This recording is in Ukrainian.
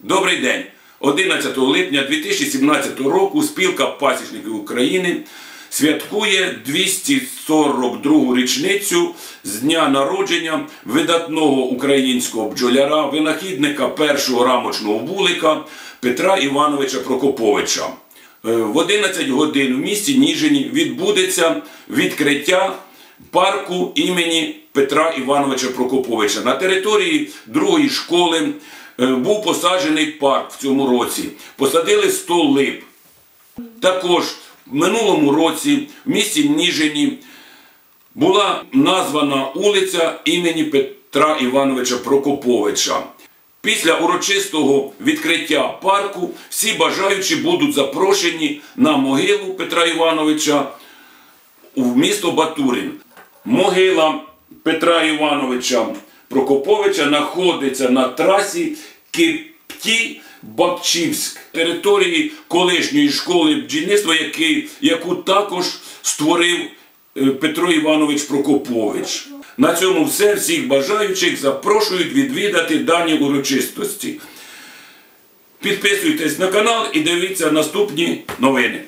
Добрий день! 11 липня 2017 року спілка пасічників України святкує 242 річницю з дня народження видатного українського бджоляра, винахідника першого рамочного вулика Петра Івановича Прокоповича. Е, В 11 годин в місті Ніжині відбудеться відкриття парку імені Петра Івановича Прокоповича. На території другої школи був посаджений парк в цьому році. Посадили 100 лип. Також в минулому році в місті Ніжині була названа вулиця імені Петра Івановича Прокоповича. Після урочистого відкриття парку всі бажаючі будуть запрошені на могилу Петра Івановича в місто Батурин. Могила Петра Івановича Прокоповича знаходиться на трасі Кипті Бабчівськ, території колишньої школи бджільництва, яку також створив е, Петро Іванович Прокопович. На цьому все. Всіх бажаючих запрошують відвідати дані урочистості. Підписуйтесь на канал і дивіться наступні новини.